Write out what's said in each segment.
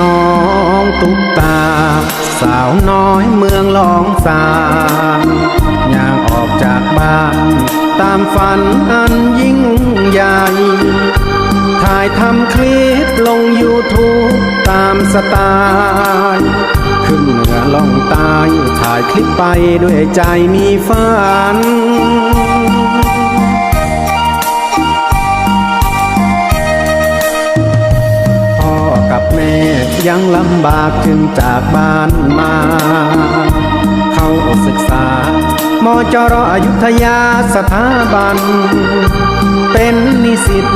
น้องตุ๊กตา สาวน้อยเมืองลองสามย่างออกจากบ้าน ตามฝันอันยิ่งใหญ่ถ่ายทำคลิปลงยูทูบตามสไตล์ขึ้นเหนือล่องตายถ่ายคลิปไปด้วยใจมีฝันังลำบากจึงจากบ้านมา เข้าศึกษามจรอยุธยาสถาบัน เป็นนิสิต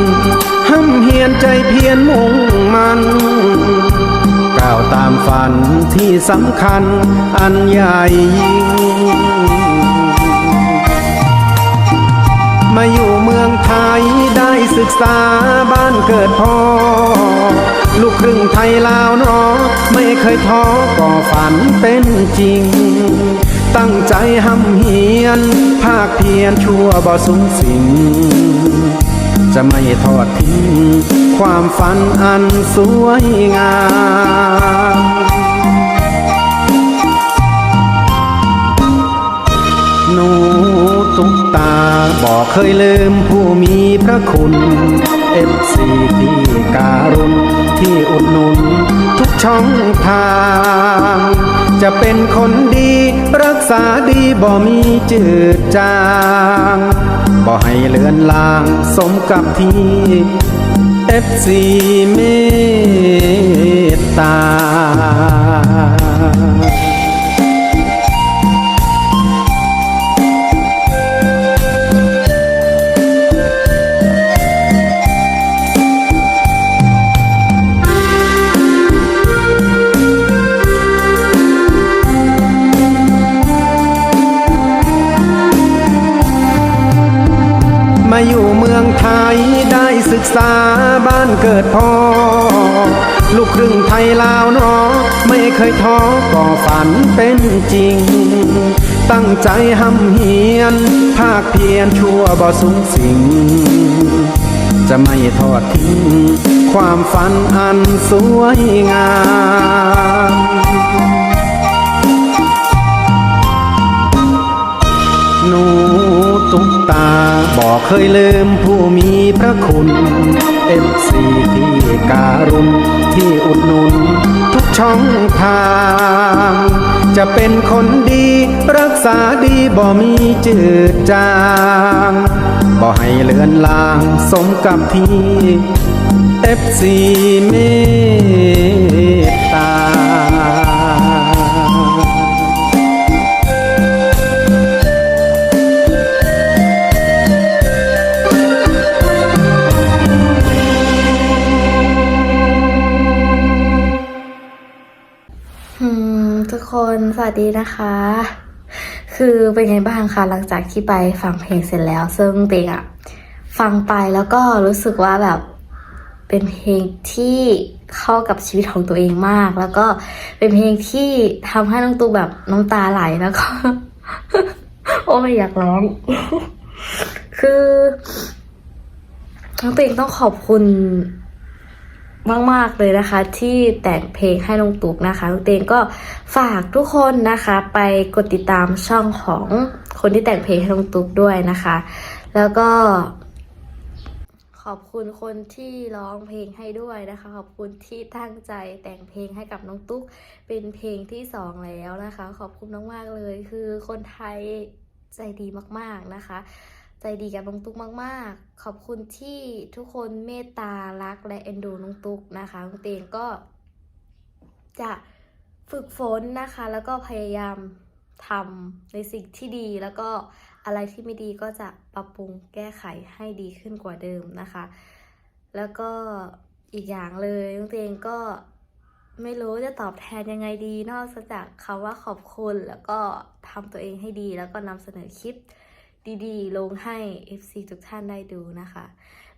ห้ำเฮียนใจเพียรมุ่งมันก้าวตามฝันที่สำคัญอันใหญ่ยิ่ง มาอยู่เมืองไทยได้ศึกษาบ้านเกิดพ่อ ลูกครึ่งไทยลาวนอไม่เคยท้อก่อฝันเป็นจริง ตั้งใจห้ำเฮียน ภาคเพียรชั่วบ่สูงสิงจะไม่ทอดทิ้งความฝันอันสวยงามหนูตุ๊กตาบอกเคยลืมผู้มีพระคุณ เอฟซีที่การุณที่อุดหนุนทุกช่องทาง จะเป็นคนดีรักษาดีบ่มีจืดจางบ่ให้เลือนลางสมกับที่เอฟซีเมตตามา กษาบ้านเกิดพ่อ ลูกครึ่งไทยลาวเนอไม่เคยท้อก่อฝันเป็นจริง ตั้งใจห้ำเฮียน ภาคเพียรชั่วบ่สูงสิง จะไม่ทอดทิ้ง ความฝันอันสวยงามหนู ตาบอกเคยลืมผู้มีพระคุณเอฟซีที่การุณที่อุดหนุน ทุกช่องทาง จะเป็นคนดีรักษาดีบ่มีจืดจางบ่ให้เลือนลางสมกับที่เอฟซีเมตตา คนสวัสดีนะคะ คือเป็นไงบ้างคะหลังจากที่ไปฟังเพลงเสร็จแล้ว ซึ่งเต็งอะฟังไปแล้วก็รู้สึกว่าแบบเป็นเพลงที่เข้ากับชีวิตของตัวเองมาก แล้วก็เป็นเพลงที่ทำให้น้องตูแบบน้ำตาไหลแล้วก็โอ้ไม่อยากร้อง คือน้องตัวเองต้องขอบคุณ มาก ๆ เลยนะคะ ที่แต่งเพลงให้น้องตุ๊กนะคะลูกเตงก็ฝากทุกคนนะคะ ไปกดติดตามช่องของคนที่แต่งเพลงให้น้องตุ๊กด้วยนะคะ แล้วก็ ขอบคุณคนที่ร้องเพลงให้ด้วยนะคะ ขอบคุณที่ตั้งใจแต่งเพลงให้กับน้องตุ๊กเป็นเพลงที่สองแล้วนะคะ ขอบคุณมากๆเลย คือคนไทยใจดีมาก ๆนะคะ ใจดีกับน้องตุ๊กมาก ๆ ขอบคุณที่ทุกคนเมตตารักและเอ็นดูน้องตุ๊กนะคะน้องเตงก็จะฝึกฝนนะคะ แล้วก็พยายามทำในสิ่งที่ดี แล้วก็อะไรที่ไม่ดีก็จะปรับปรุงแก้ไขให้ดีขึ้นกว่าเดิมนะคะ แล้วก็อีกอย่างเลยน้องเตงก็ไม่รู้จะตอบแทนยังไงดี นอกจากคำว่าขอบคุณแล้วก็ทำตัวเองให้ดีแล้วก็นำเสนอคลิป ดีๆ ลงให้ FC ทุกท่านได้ดูนะคะ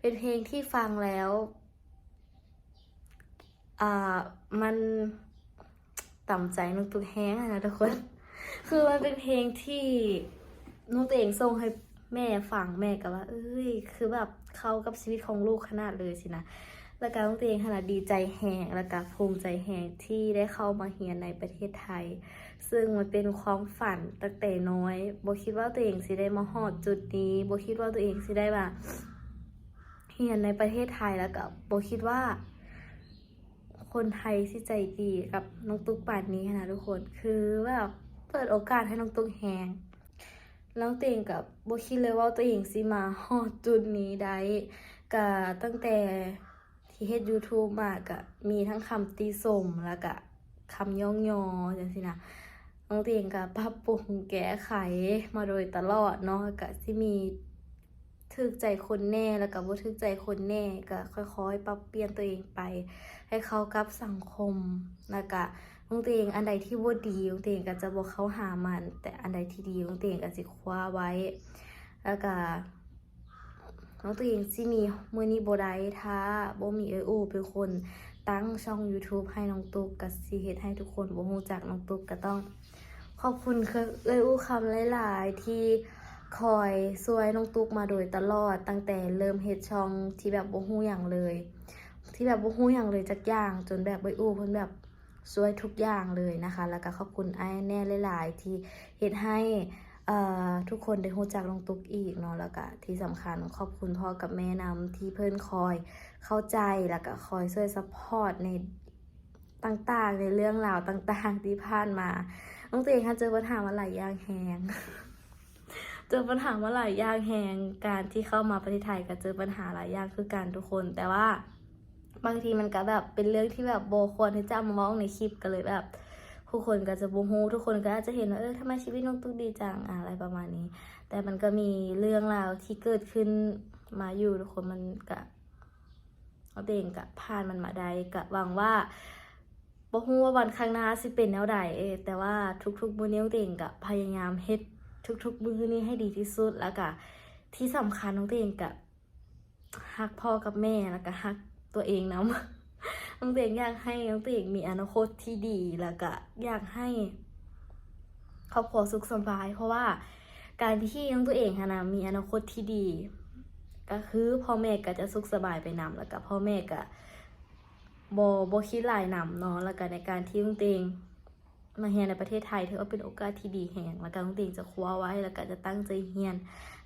เป็นเพลงที่ฟังแล้วอ่ามันต่ำใจนุกตุกแห้งนะทุกคน คือมันเป็นเพลงที่นุกตัวเองส่งให้แม่ฟังแม่ก็ว่า เอ้ย คือแบบเข้ากับชีวิตของลูกขนาดเลยสินะ แล้วก็ต้องเองขนาดดีใจแหงแล้วก็ภูมิใจแหงที่ได้เข้ามาเรียนในประเทศไทย ซึ่งมันเป็นความฝันตั้งแต่น้อยโบคิดว่าตัวเองสิได้มาฮอดจุดนี้โบคิดว่าตัวเองสิได้มาเรียนในประเทศไทยแล้วก็โบคิดว่า คนไทยที่ใจดีกับน้องตุ๊กป่านนี้นะทุกคนคือแบบเปิดโอกาสให้น้องตุ๊กแหงแล้วตัวเองกับโบคิดเลยว่าตัวเองสิมาฮอดจุดนี้ได้ก็ตั้งแต่ที่เฮ็ด YouTube มาก็มีทั้งคำตีสมแล้วก็คำย่องยอจังสินะ น้องตัวเองก็ปรับปรุงแก้ไขมาโดยตลอดเนาะก็สิมีถึกใจคนแน่แล้วก็บ่ถึกใจคนแน่ก็ค่อยๆ ปรับเปลี่ยนตัวเองไป ให้เข้ากับสังคมแล้วก็น้องตัวเองอันใดที่บ่าดีน้องตัวเองก็จะบ่เขาหามัน แต่อันใดที่ดีน้องตัวเองก็สิคว้าไว้ แล้วก็น้องตัวเองสิมีมือนี้บได้ถ้าบ่มีเอออูเป็นคนตั้งช่อง YouTube ให้น้องตุ๊กก็สิเฮดให้ทุกคนบ่ฮู้จักน้องตุ๊กก็ต้อง ขอบคุณคือเอ้ยอู้คำหลายๆ ที่คอยช่วยน้องตุ๊กมาโดยตลอดตั้งแต่เริ่มเฮ็ดช่องที่แบบบ่ฮู้หยังเลย ที่แบบบ่ฮู้หยังเลยจักอย่าง จนแบบเอ้ยอู้เพิ่นแบบช่วยทุกอย่างเลยนะคะ แล้วก็ขอบคุณไอ้แน่หลาย ๆ ที่เฮ็ดให้ทุกคนได้รู้จักน้องตุ๊กอีกเนาะแล้วก็ที่สำคัญขอบคุณพ่อกับแม่นำที่เพิ่อนคอยเข้าใจแล้วก็คอยช่วยซัพพอร์ตใน ต่างๆ ในเรื่องราวต่างๆที่ผ่านมาน้องตัวเองค่ะเจอปัญหามาหลายอย่างแหงเจอปัญหามาหลายอย่างแหงการที่เข้ามาประเทศไทยก็เจอปัญหาหลายอย่างคือการทุกคน แต่ว่าบางทีมันก็แบบเป็นเรื่องที่แบบโบควรที่จะเอามามองในคลิปก็เลยแบบทุกคนก็จะบูฮูทุกคนก็อาจจะเห็นว่าเออทำไมชีวิตน้องตุ๊กดีจังอะไรประมาณนี้ แต่มันก็มีเรื่องราวที่เกิดขึ้นมาอยู่ทุกคนมันก็เอาตัวเองก็ผ่านมันมาได้ก็หวังว่า บ่ฮู้ว่าวันข้างหน้าสิเป็นแนวใดเอแต่ว่าทุกๆมื้อนี้น้องเตงก็พยายามเฮ็ดทุกๆมื้อนี้ให้ดีที่สุดแล้วก็ที่สำคัญน้องเตงก็ฮักพ่อกับแม่แล้วก็ฮักตัวเองนำน้องเตงอยากให้น้องเตงมีอนาคตที่ดีแล้วก็อยากให้ครอบครัวสุขสบาย เพราะว่าการที่น้องตัวเองนะมีอนาคตที่ดี ก็คือพ่อแม่ก็จะสุขสบายไปนำแล้วก็พ่อแม่ก็ บอบคิดหลายหนำเนาะแล้วก็ในการที่ลุงเตงมาเรียนในประเทศไทยถือว่าเป็นโอกาสที่ดีแห่งแล้วก็ลุงเตงจะคว้าไว้แล้วก็จะตั้งใจเรียน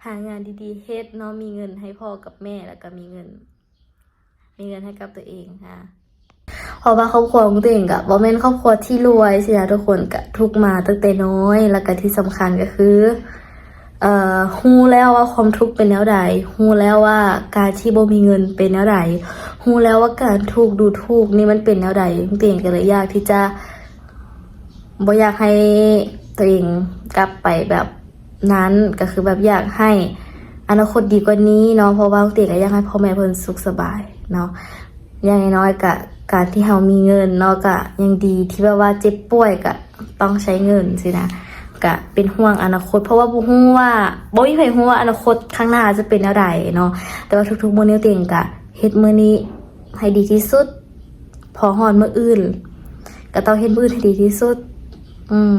หางานดีๆเฮ็ดเนาะมีเงินให้พ่อกับแม่แล้วก็มีเงิน มีเงินให้กับตัวเองค่ะเพราะว่าครอบครัวของตัวเองกับว่าแม่นครอบครัวที่รวยสินะทุกคนก็ทุกมาตั้งแต่น้อย แล้วก็ที่สำคัญก็คือ เอ่อฮู้แล้วว่าความทุกข์เป็นแนวใดฮู้แล้วว่าการที่บ่มีเงินเป็นแนวใดฮู้แล้วว่าการถูกดูถูกนี่มันเป็นแนวใดตัวเองก็เลยยากที่จะบ่อยากให้ตัวเองกลับไปแบบนั้นก็คือแบบอยากให้อนาคตดีกว่านี้เนาะเพราะว่าตัวเองก็อยากให้พ่อแม่เพิ่นสุขสบายเนาะอย่างน้อยก็การที่เฮามีเงินเนาะก็ยังดีที่แบบว่าเจ็บป่วยก็ต้องใช้เงินสินะ ก็เป็นห่วงอนาคต เพราะว่าบ่ฮู้ว่าบ่มีใครฮู้ว่าอนาคตข้างหน้าจะเป็นแนวใดเนาะแต่ว่าทุกๆมื้อนี้ตัวเองก็เฮ็ดมื้อนี้ให้ดีที่สุด พอฮอดมื้ออื่นก็ต้องเฮ็ดมื้ออื่นให้ดีที่สุด อืม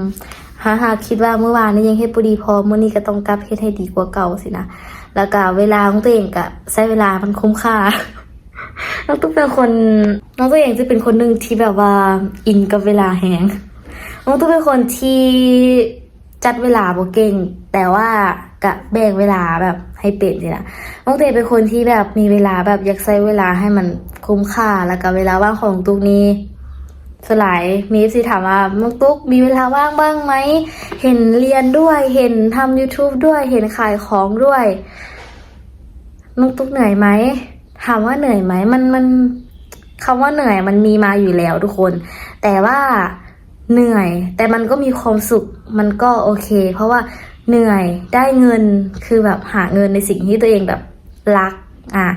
หาหาคิดว่าเมื่อวานนี้ยังเฮ็ดบ่ดีพอมื้อนี้ก็ต้องกลับเฮ็ดให้ดีกว่าเก่าสินะแล้วก็เวลาของตัวเองก็ใช้เวลามันคุ้มค่าน้องตุ๊กเป็นคนน้องตัวเองจะเป็นคนหนึ่งที่แบบว่าอินกับเวลาแฮงน้องตุ๊กเป็นคนที่ จัดเวลาบ่เก่ง แต่ว่ากะแบ่งเวลาแบบให้เป็นสินะน้องเตเป็นคนที่แบบมีเวลาแบบอยากใช้เวลาให้มันคุ้มค่า แล้วก็เวลาว่างของตุกนี้สลายมีสิถามว่าน้องตุ๊กมีเวลาว่างบ้างไหม เห็นเรียนด้วย เห็นทำ YouTube ด้วย เห็นขายของด้วยน้องตุ๊กเหนื่อยไหม ถามว่าเหนื่อยไหม มันมันคำว่าเหนื่อยมันมีมาอยู่แล้วทุกคน แต่ว่า เหนื่อย แต่มันก็มีความสุขมันก็โอเค เพราะว่าเหนื่อยได้เงินคือแบบหาเงินในสิ่งที่ตัวเองแบบรักอะ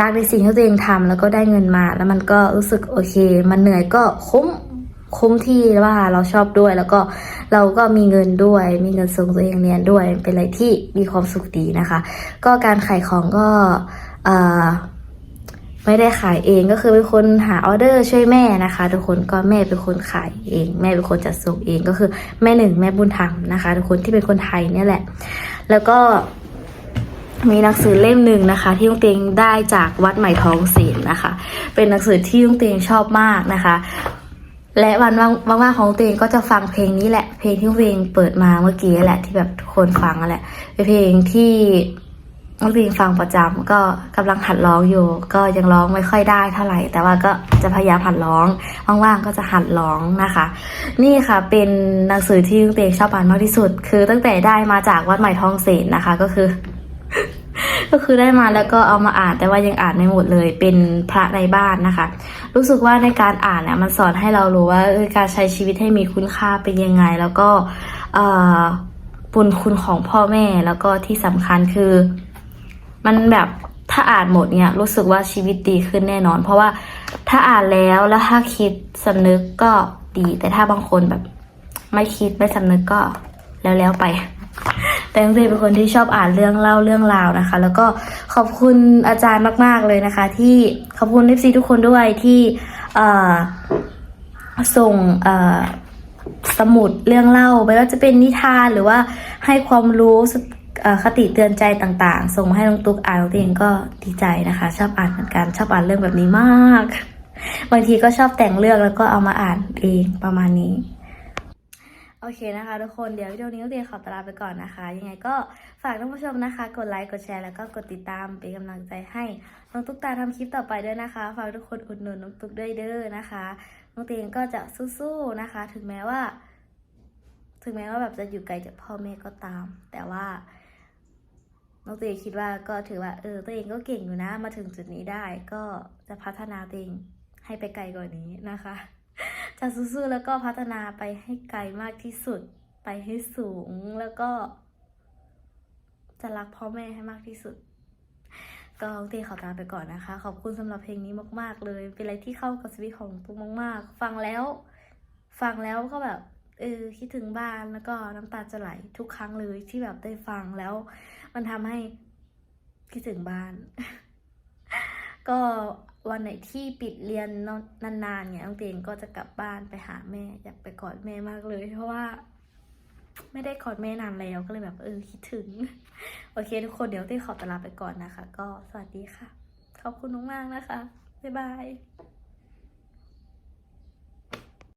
รักในสิ่งที่ตัวเองทำแล้วก็ได้เงินมา แล้วมันก็รู้สึกโอเค มันเหนื่อยก็คุ้มคุ้มที่ว่าเราชอบด้วยแล้วก็เราก็มีเงินด้วย มีเงินส่งตัวเองเรียนด้วยเป็นอะไรที่มีความสุขดีนะคะ ก็การขายของก็เอ่อ ไม่ได้ขายเองก็คือเป็นคนหาออเดอร์ช่วยแม่นะคะ ทุกคนก็แม่เป็นคนขายเอง แม่เป็นคนจัดส่งเองก็คือแม่หนึ่งแม่บุญธรรมนะคะ ทุกคนที่เป็นคนไทยเนี่ยแหละ แล้วก็มีหนังสือเล่มหนึ่งนะคะ ที่ลุงเตงได้จากวัดใหม่ทองศิลนะคะ เป็นหนังสือที่ลุงเตงชอบมากนะคะ และวันว่างๆของลุงเตงก็จะฟังเพลงนี้แหละ เพลงที่ลุงเตงเปิดมาเมื่อกี้แหละที่แบบทุกคนฟังนั่นแหละเป็นเพลงที่ ลุงเตงฟังประจำก็กำลังหัดร้องอยู่ ก็ยังร้องไม่ค่อยได้เท่าไหร่ แต่ว่าก็จะพยายามหัดร้องว่างๆก็จะหัดร้องนะคะ นี่ค่ะ เป็นหนังสือที่ลุงเตงชอบอ่านมากที่สุด คือตั้งแต่ได้มาจากวัดใหม่ทองศิลป์นะคะ ก็คือ ก็คือได้มาแล้วก็เอามาอ่านแต่ว่ายังอ่านไม่หมดเลย เป็นพระในบ้านนะคะ รู้สึกว่าในการอ่านเนี่ยมันสอนให้เรารู้ว่าการใช้ชีวิตให้มีคุณค่าเป็นยังไง แล้วก็เอ่อบุญคุณของพ่อแม่แล้วก็ที่สำคัญคือ มันแบบถ้าอ่านหมดเนี่ยรู้สึกว่าชีวิตดีขึ้นแน่นอน เพราะว่าถ้าอ่านแล้วแล้วถ้าคิดสำนึกก็ดี แต่ถ้าบางคนแบบ ไม่คิดไม่สำนึกก็แล้วแล้วไป แต่งเตเป็นคนที่ชอบอ่านเรื่องเล่าเรื่องราวนะคะ แล้วก็ขอบคุณอาจารย์มาก ๆเลยนะคะ ที่ขอบคุณเอฟซีทุกคนด้วยที่เส่งสมุดเรื่องเล่าไม่ว่าจะเป็นนิทานหรือว่าให้ความรู้ส คติเตือนใจต่างๆ ส่งมาให้น้องตุ๊กอ่านน้องเตเองก็ดีใจนะคะ ชอบอ่านเหมือนกันชอบอ่านเรื่องแบบนี้มาก บางทีก็ชอบแต่งเรื่องแล้วก็เอามาอ่านเองประมาณนี้ โอเคนะคะ ทุกคนเดี๋ยววิดีโอนี้ก็เรียนขอตลาไปก่อนนะคะ ยังไงก็ฝากท่านผู้ชมนะคะ กดไลค์กดแชร์แล้วก็กดติดตามเป็นกำลังใจให้น้องตุ๊กตาทำคลิปต่อไปด้วยนะคะ ฝากทุกคนอุดหนุนน้องตุ๊กด้วยเด้อนะคะน้องเตงก็จะสู้ๆนะคะ ถึงแม้ว่า ถึงแม้ว่าแบบจะอยู่ไกลจากพ่อแม่ก็ตาม แต่ว่า น้องเตงคิดว่าก็ถือว่าเออตัวเองก็เก่งอยู่นะ มาถึงจุดนี้ได้ก็จะพัฒนาตัวเองให้ไปไกลกว่านี้นะคะ จะสู้ๆแล้วก็พัฒนาไปให้ไกลมากที่สุด ไปให้สูงแล้วก็ จะรักพ่อแม่ให้มากที่สุด ก็น้องเตขอตาไปก่อนนะคะ ขอบคุณสำหรับเพลงนี้มาก ๆ เลย เป็นอะไรที่เข้ากับชีวิตของตุ๊กมาก ๆ ฟังแล้ว ฟังแล้วก็แบบ เออคิดถึงบ้านแล้วก็น้ำตาจะไหลทุกครั้งเลยที่แบบได้ฟังแล้ว มันทำให้คิดถึงบ้าน ก็วันไหนที่ปิดเรียนนานๆเนี่ยน้องเตงก็จะกลับบ้านไปหาแม่ อยากไปกอดแม่มากเลย เพราะว่า ไม่ได้กอดแม่นานแล้วก็เลยแบบเออคิดถึง โอเค ทุกคนเดี๋ยวเต้ขอตลาไปก่อนนะคะ ก็สวัสดีค่ะ ขอบคุณมากๆนะคะบ๊ายบาย